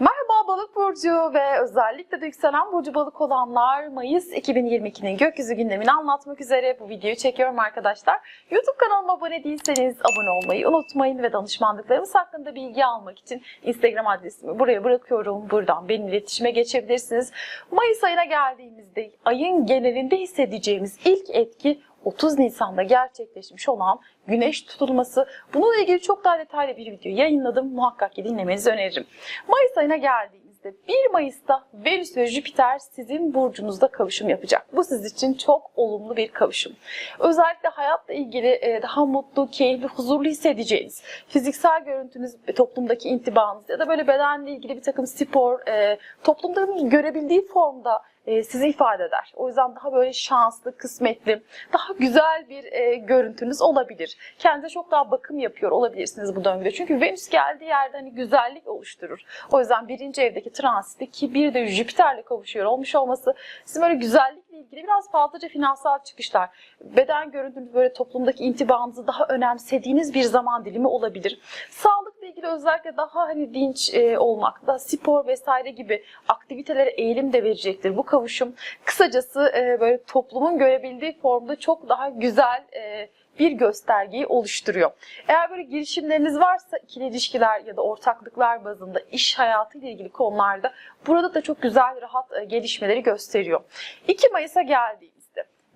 Merhaba Balık Burcu ve özellikle de yükselen Burcu Balık olanlar Mayıs 2022'nin gökyüzü gündemini anlatmak üzere bu videoyu çekiyorum arkadaşlar. YouTube kanalıma abone değilseniz abone olmayı unutmayın ve danışmanlıklarımız hakkında bilgi almak için Instagram adresimi buraya bırakıyorum. Buradan benimle iletişime geçebilirsiniz. Mayıs ayına geldiğimizde ayın genelinde hissedeceğimiz ilk etki 30 Nisan'da gerçekleşmiş olan güneş tutulması. Bununla ilgili çok daha detaylı bir video yayınladım. Muhakkak ki dinlemenizi öneririm. Mayıs ayına geldiğimizde 1 Mayıs'ta Venüs ve Jüpiter sizin burcunuzda kavuşum yapacak. Bu siz için çok olumlu bir kavuşum. Özellikle hayatla ilgili e, daha mutlu, keyifli, huzurlu hissedeceğiniz, fiziksel görüntünüz, e, toplumdaki intibanız ya da böyle bedenle ilgili bir takım spor, e, toplumda görebildiği formda e, sizi ifade eder. O yüzden daha böyle şanslı, kısmetli, daha güzel bir e, görüntünüz olabilir. Kendinize çok daha bakım yapıyor olabilirsiniz bu döngüde. Çünkü Venüs geldiği yerde hani güzellik oluşturur. O yüzden birinci evdeki transiti ki bir de Jüpiter'le kavuşuyor olmuş olması sizin böyle güzellikle ilgili biraz fazlaca finansal çıkışlar, beden görüntünüz böyle toplumdaki intibanızı daha önemsediğiniz bir zaman dilimi olabilir. Sağlıkla ilgili özellikle daha hani dinç e, olmak, daha spor vesaire gibi aktivitelere eğilim de verecektir bu kavuşum. Kısacası e, böyle toplumun görebildiği formda çok daha güzel e, bir göstergeyi oluşturuyor. Eğer böyle girişimleriniz varsa ikili ilişkiler ya da ortaklıklar bazında iş hayatı ile ilgili konularda burada da çok güzel rahat e, gelişmeleri gösteriyor. 2 Mayıs'a geldiğimizde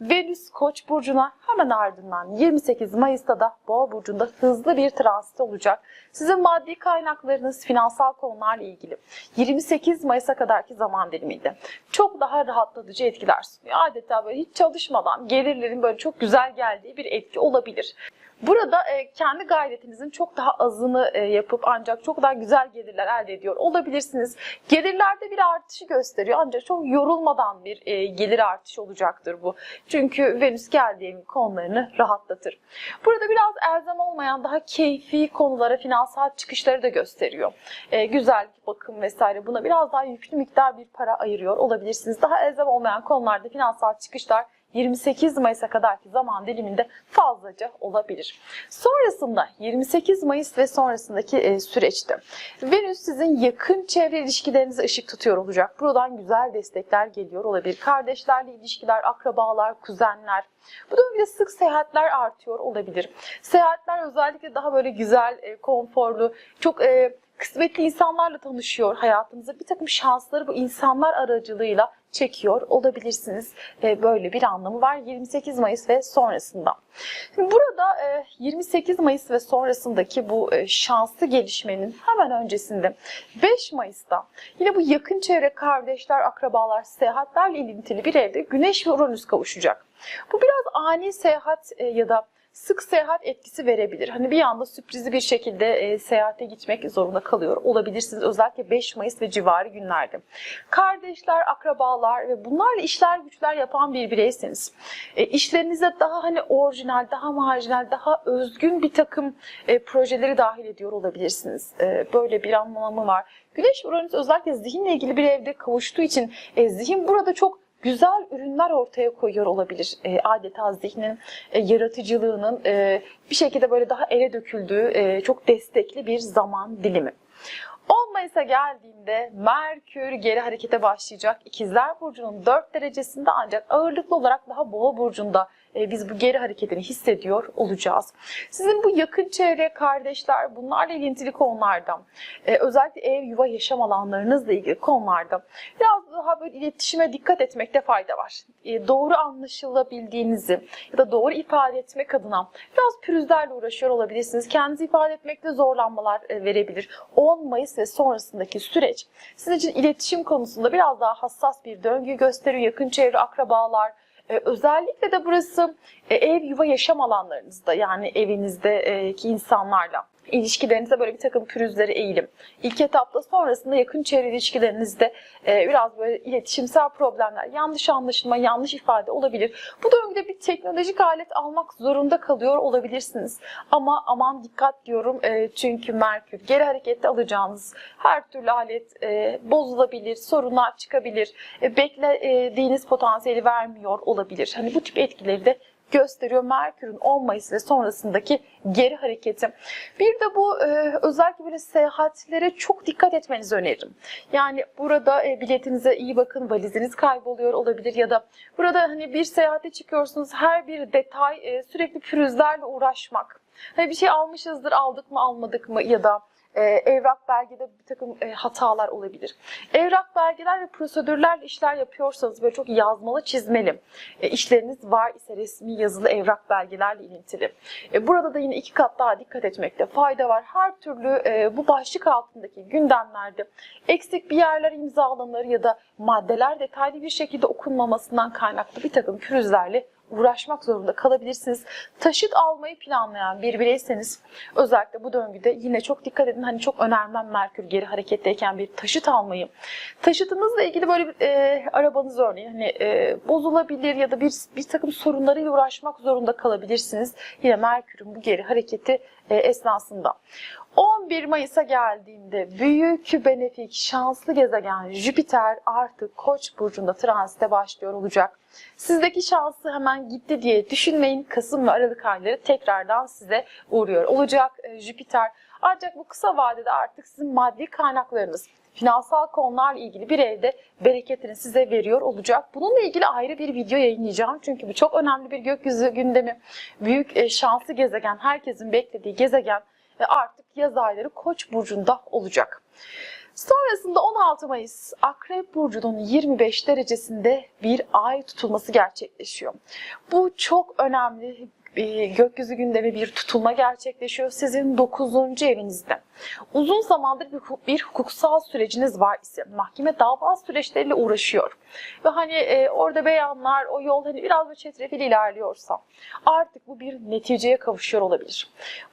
Venüs Koç burcuna hemen ardından 28 Mayıs'ta da Boğa burcunda hızlı bir transit olacak. Sizin maddi kaynaklarınız, finansal konularla ilgili 28 Mayıs'a kadarki zaman diliminde çok daha rahatlatıcı etkiler sunuyor. Adeta böyle hiç çalışmadan gelirlerin böyle çok güzel geldiği bir etki olabilir. Burada e, kendi gayretinizin çok daha azını e, yapıp ancak çok daha güzel gelirler elde ediyor olabilirsiniz. Gelirlerde bir artışı gösteriyor ancak çok yorulmadan bir e, gelir artışı olacaktır bu. Çünkü Venüs geldiği konularını rahatlatır. Burada biraz elzem olmayan daha keyfi konulara, finansal çıkışları da gösteriyor. E, güzellik, bakım vesaire buna biraz daha yüklü miktar bir para ayırıyor olabilirsiniz. Daha elzem olmayan konularda finansal çıkışlar 28 Mayıs'a kadarki zaman diliminde fazlaca olabilir. Sonrasında 28 Mayıs ve sonrasındaki e, süreçte Venüs sizin yakın çevre ilişkilerinize ışık tutuyor olacak. Buradan güzel destekler geliyor olabilir. Kardeşlerle ilişkiler, akrabalar, kuzenler. Bu dönemde sık seyahatler artıyor olabilir. Seyahatler özellikle daha böyle güzel, e, konforlu, çok e, kısmetli insanlarla tanışıyor hayatınıza. Bir takım şansları bu insanlar aracılığıyla çekiyor olabilirsiniz. E, böyle bir anlamı var 28 Mayıs ve sonrasında. Burada e, 28 Mayıs ve sonrasındaki bu e, şanslı gelişmenin hemen öncesinde 5 Mayıs'ta yine bu yakın çevre kardeşler, akrabalar, seyahatlerle ilintili bir evde Güneş ve Uranüs kavuşacak. Bu biraz ani seyahat e, ya da sık seyahat etkisi verebilir. Hani bir anda sürprizli bir şekilde e, seyahate gitmek zorunda kalıyor olabilirsiniz. Özellikle 5 Mayıs ve civarı günlerde. Kardeşler, akrabalar ve bunlarla işler güçler yapan bir bireyseniz, e, işlerinize daha hani orijinal, daha marjinal, daha özgün bir takım e, projeleri dahil ediyor olabilirsiniz. E, böyle bir anlamı var. Güneş Uranüs özellikle zihinle ilgili bir evde kavuştuğu için e, zihin burada çok güzel ürünler ortaya koyuyor olabilir. E, adeta zihnin e, yaratıcılığının e, bir şekilde böyle daha ele döküldüğü e, çok destekli bir zaman dilimi. 10 Mayıs'a geldiğinde Merkür geri harekete başlayacak. İkizler Burcu'nun 4 derecesinde ancak ağırlıklı olarak daha Boğa Burcu'nda e, biz bu geri hareketini hissediyor olacağız. Sizin bu yakın çevre, kardeşler, bunlarla ilintili konularda, e, özellikle ev, yuva, yaşam alanlarınızla ilgili konularda biraz daha böyle iletişime dikkat etmekte fayda var. E, doğru anlaşılabildiğinizi ya da doğru ifade etmek adına biraz pürüzlerle uğraşıyor olabilirsiniz. Kendinizi ifade etmekte zorlanmalar verebilir. 10 Mayıs ve sonrasındaki süreç sizin için iletişim konusunda biraz daha hassas bir döngü gösteriyor. Yakın çevre, akrabalar, ee, özellikle de burası e, ev, yuva, yaşam alanlarınızda yani evinizdeki insanlarla ilişkilerinize böyle bir takım pürüzleri eğilim. İlk etapta sonrasında yakın çevre ilişkilerinizde e, biraz böyle iletişimsel problemler, yanlış anlaşılma, yanlış ifade olabilir. Bu döngüde bir teknolojik alet almak zorunda kalıyor olabilirsiniz. Ama aman dikkat diyorum e, çünkü Merkür geri harekette alacağınız her türlü alet e, bozulabilir, sorunlar çıkabilir, e, beklediğiniz potansiyeli vermiyor olabilir. Hani bu tip etkileri de gösteriyor. Merkür'ün 10 Mayıs ve sonrasındaki geri hareketi. Bir de bu e, özellikle böyle seyahatlere çok dikkat etmenizi öneririm. Yani burada e, biletinize iyi bakın, valiziniz kayboluyor olabilir ya da burada hani bir seyahate çıkıyorsunuz her bir detay e, sürekli pürüzlerle uğraşmak. Hani bir şey almışızdır, aldık mı almadık mı ya da e, evrak belgede bir takım e, hatalar olabilir. Evrak belgeler ve prosedürlerle işler yapıyorsanız böyle çok yazmalı, çizmeli e, işleriniz var ise resmi yazılı evrak belgelerle ilintili. E, burada da yine iki kat daha dikkat etmekte fayda var. Her türlü e, bu başlık altındaki gündemlerde eksik bir yerler imzalanır ya da maddeler detaylı bir şekilde okunmamasından kaynaklı bir takım pürüzlerle uğraşmak zorunda kalabilirsiniz. Taşıt almayı planlayan bir bireyseniz özellikle bu döngüde yine çok dikkat edin. Hani çok önermem Merkür geri hareketteyken bir taşıt almayı. Taşıtınızla ilgili böyle bir e, arabanız örneğin hani e, bozulabilir ya da bir bir takım sorunlarıyla uğraşmak zorunda kalabilirsiniz. Yine Merkür'ün bu geri hareketi e, esnasında. 11 Mayıs'a geldiğinde büyük benefik şanslı gezegen Jüpiter artık Koç burcunda transite başlıyor olacak. Sizdeki şansı hemen gitti diye düşünmeyin. Kasım ve Aralık ayları tekrardan size uğruyor olacak e, Jüpiter. Ancak bu kısa vadede artık sizin maddi kaynaklarınız, finansal konularla ilgili bir evde bereketini size veriyor olacak. Bununla ilgili ayrı bir video yayınlayacağım. Çünkü bu çok önemli bir gökyüzü gündemi. Büyük e, şanslı gezegen, herkesin beklediği gezegen ve artık yaz ayları Koç burcunda olacak. Sonrasında 16 Mayıs Akrep Burcu'nun 25 derecesinde bir ay tutulması gerçekleşiyor. Bu çok önemli gökyüzü gündemi bir tutulma gerçekleşiyor sizin 9. evinizde. Uzun zamandır bir, bir hukuksal süreciniz var ise mahkeme dava süreçleriyle uğraşıyor. Ve hani e, orada beyanlar o yol hani biraz da çetrefil ilerliyorsa artık bu bir neticeye kavuşuyor olabilir.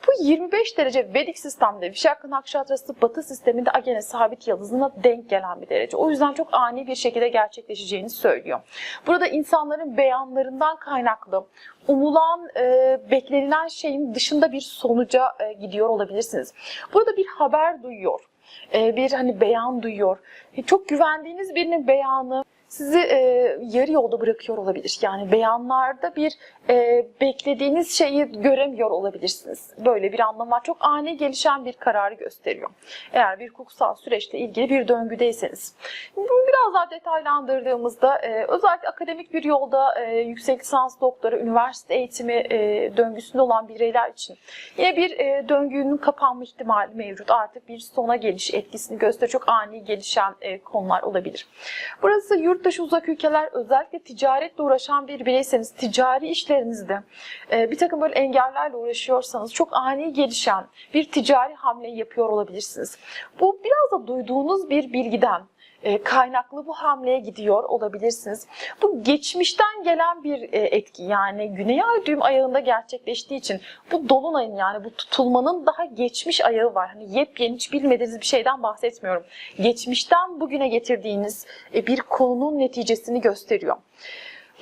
Bu 25 derece Vedik sistemde Vişakka Nakşatrası Batı sisteminde Agene sabit yıldızına denk gelen bir derece. O yüzden çok ani bir şekilde gerçekleşeceğini söylüyor. Burada insanların beyanlarından kaynaklı umulan, e, beklenilen şeyin dışında bir sonuca e, gidiyor olabilirsiniz. Burada bir haber duyuyor, e, bir hani beyan duyuyor. E, çok güvendiğiniz birinin beyanı sizi e, yarı yolda bırakıyor olabilir. Yani beyanlarda bir e, beklediğiniz şeyi göremiyor olabilirsiniz. Böyle bir anlam var. Çok ani gelişen bir kararı gösteriyor. Eğer bir hukuksal süreçle ilgili bir döngüdeyseniz. Bunu biraz daha detaylandırdığımızda e, özellikle akademik bir yolda e, yüksek lisans doktora, üniversite eğitimi e, döngüsünde olan bireyler için yine bir e, döngünün kapanma ihtimali mevcut. Artık bir sona geliş etkisini gösteriyor. Çok ani gelişen e, konular olabilir. Burası yurt dışı uzak ülkeler özellikle ticaretle uğraşan bir bireyseniz ticari işlerinizde e, bir takım böyle engellerle uğraşıyorsanız çok ani gelişen bir ticari hamle yapıyor olabilirsiniz. Bu biraz da duyduğunuz bir bilgiden kaynaklı bu hamleye gidiyor olabilirsiniz. Bu geçmişten gelen bir e, etki yani güney ay düğüm ayağında gerçekleştiği için bu dolunayın yani bu tutulmanın daha geçmiş ayağı var. Hani yepyeni hiç bilmediğiniz bir şeyden bahsetmiyorum. Geçmişten bugüne getirdiğiniz e, bir konunun neticesini gösteriyor.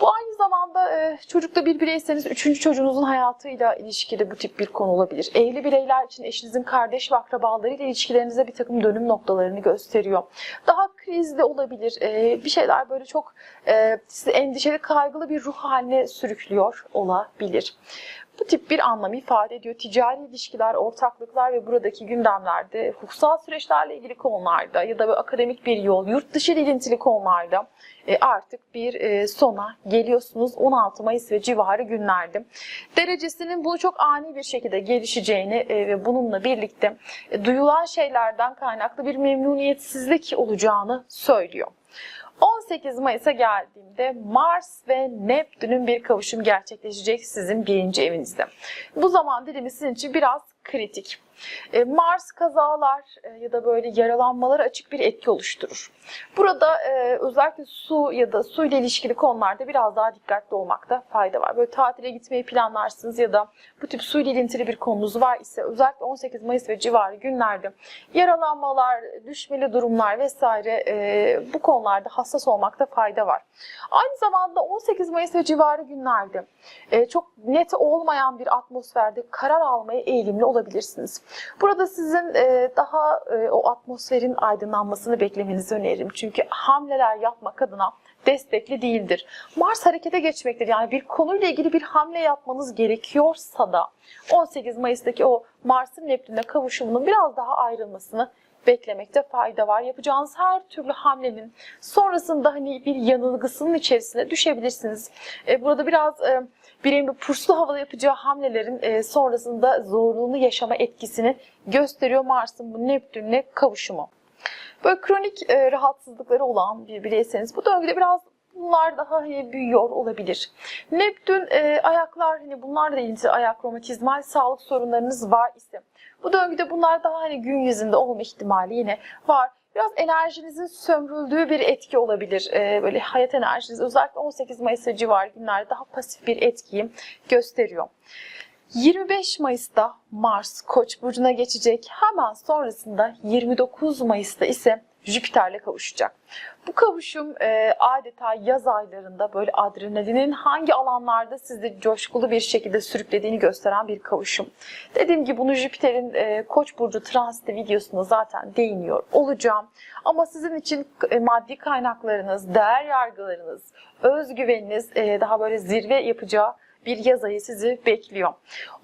Bu aynı zamanda e, çocukta bir bireyseniz üçüncü çocuğunuzun hayatıyla ilişkili bu tip bir konu olabilir. Evli bireyler için eşinizin kardeş ve akrabalarıyla ilişkilerinize bir takım dönüm noktalarını gösteriyor. Daha krizli olabilir. E, bir şeyler böyle çok e, sizi endişeli, kaygılı bir ruh haline sürüklüyor olabilir. Bu tip bir anlam ifade ediyor. Ticari ilişkiler, ortaklıklar ve buradaki gündemlerde, hukuksal süreçlerle ilgili konularda ya da böyle akademik bir yol, yurt dışı ilintili konularda e, artık bir e, sona geliyorsunuz 16 Mayıs ve civarı günlerde. Derecesinin bu çok ani bir şekilde gelişeceğini e, ve bununla birlikte duyulan şeylerden kaynaklı bir memnuniyetsizlik olacağını söylüyor. 18 Mayıs'a geldiğimde Mars ve Neptün'ün bir kavuşum gerçekleşecek sizin birinci evinizde. Bu zaman dilimi sizin için biraz kritik. E, Mars kazalar e, ya da böyle yaralanmalara açık bir etki oluşturur. Burada e, özellikle su ya da su ile ilişkili konularda biraz daha dikkatli olmakta fayda var. Böyle tatile gitmeyi planlarsınız ya da bu tip su ile ilintili bir konunuz var ise özellikle 18 Mayıs ve civarı günlerde yaralanmalar, düşmeli durumlar vesaire bu konularda hassas olmakta fayda var. Aynı zamanda 18 Mayıs ve civarı günlerde çok net olmayan bir atmosferde karar almaya eğilimli olabilirsiniz. Burada sizin e, daha e, o atmosferin aydınlanmasını beklemenizi öneririm. Çünkü hamleler yapmak adına destekli değildir. Mars harekete geçmektir. Yani bir konuyla ilgili bir hamle yapmanız gerekiyorsa da 18 Mayıs'taki o Mars'ın Neptün'e kavuşumunun biraz daha ayrılmasını beklemekte fayda var. Yapacağınız her türlü hamlenin sonrasında hani bir yanılgısının içerisine düşebilirsiniz. E, burada biraz e, bireyin bir purslu havada yapacağı hamlelerin e, sonrasında zorluğunu yaşama etkisini gösteriyor Mars'ın bu Neptün'le kavuşumu. Böyle kronik e, rahatsızlıkları olan bir bireyseniz bu döngüde biraz bunlar daha hani büyüyor olabilir. Neptün e, ayaklar hani bunlarla ilgili ayak romatizmal sağlık sorunlarınız var ise bu döngüde bunlar daha hani gün yüzünde olma ihtimali yine var. Biraz enerjinizin sömürüldüğü bir etki olabilir. Ee, böyle hayat enerjiniz özellikle 18 Mayıs civarı günlerde daha pasif bir etkiyi gösteriyor. 25 Mayıs'ta Mars Koç burcuna geçecek. Hemen sonrasında 29 Mayıs'ta ise Jüpiter'le kavuşacak. Bu kavuşum e, adeta yaz aylarında böyle adrenalinin hangi alanlarda sizi coşkulu bir şekilde sürüklediğini gösteren bir kavuşum. Dediğim gibi bunu Jüpiter'in e, Koç burcu transiti videosunda zaten değiniyor olacağım. Ama sizin için e, maddi kaynaklarınız, değer yargılarınız, özgüveniniz e, daha böyle zirve yapacağı bir yaz ayı sizi bekliyor.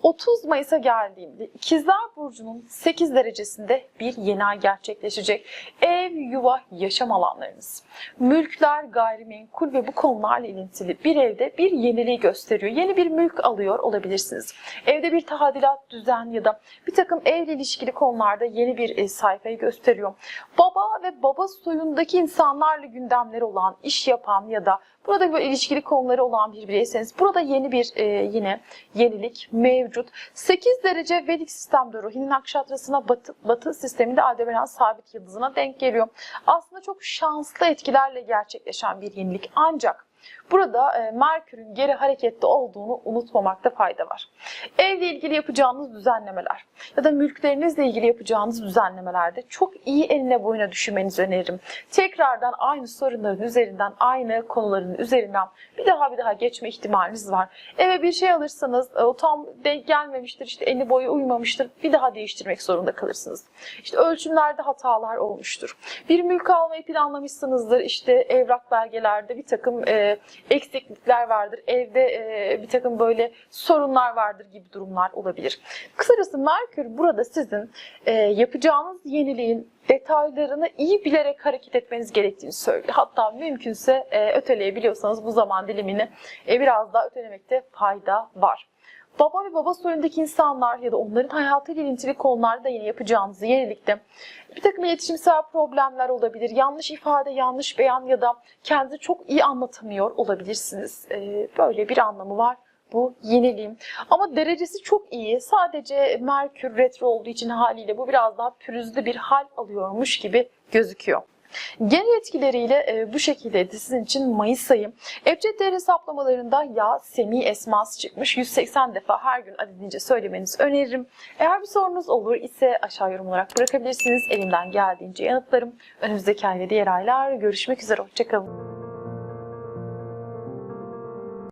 30 Mayıs'a geldiğimde İkizler Burcu'nun 8 derecesinde bir yeni ay gerçekleşecek. Ev, yuva, yaşam alanlarınız. Mülkler, gayrimenkul ve bu konularla ilintili bir evde bir yeniliği gösteriyor. Yeni bir mülk alıyor olabilirsiniz. Evde bir tadilat, düzen ya da bir takım evle ilişkili konularda yeni bir e, sayfayı gösteriyor. Baba ve baba soyundaki insanlarla gündemleri olan, iş yapan ya da Burada böyle ilişkili konuları olan bir bireyseniz burada yeni bir e, yine yenilik mevcut. 8 derece Vedik sistemde Rohini Nakşatrası'na batı, batı sisteminde Aldebaran sabit yıldızına denk geliyor. Aslında çok şanslı etkilerle gerçekleşen bir yenilik ancak Burada e, Merkür'ün geri harekette olduğunu unutmamakta fayda var. Evle ilgili yapacağınız düzenlemeler ya da mülklerinizle ilgili yapacağınız düzenlemelerde çok iyi eline boyuna düşünmenizi öneririm. Tekrardan aynı sorunların üzerinden, aynı konuların üzerinden bir daha bir daha geçme ihtimaliniz var. Eve bir şey alırsanız e, o tam denk gelmemiştir, işte eni boyu uymamıştır, bir daha değiştirmek zorunda kalırsınız. İşte ölçümlerde hatalar olmuştur. Bir mülk almayı planlamışsınızdır, işte evrak belgelerde bir takım e, eksiklikler vardır. Evde e, bir takım böyle sorunlar vardır gibi durumlar olabilir. Kısacası Merkür burada sizin e, yapacağınız yeniliğin detaylarını iyi bilerek hareket etmeniz gerektiğini söylüyor. Hatta mümkünse e, öteleyebiliyorsanız bu zaman dilimini e, biraz daha ötelemekte fayda var. Baba ve baba soyundaki insanlar ya da onların hayatıyla ilintili konularda yine yapacağınız yenilikte bir takım iletişimsel problemler olabilir. Yanlış ifade, yanlış beyan ya da kendinizi çok iyi anlatamıyor olabilirsiniz. Ee, böyle bir anlamı var bu yeniliğim. Ama derecesi çok iyi. Sadece Merkür retro olduğu için haliyle bu biraz daha pürüzlü bir hal alıyormuş gibi gözüküyor. Genel etkileriyle e, bu şekilde sizin için Mayıs ayı. Ebced değer hesaplamalarında ya semi esması çıkmış. 180 defa her gün adedince söylemenizi öneririm. Eğer bir sorunuz olur ise aşağı yorum olarak bırakabilirsiniz. Elimden geldiğince yanıtlarım. Önümüzdeki ayda diğer aylar görüşmek üzere. Hoşçakalın.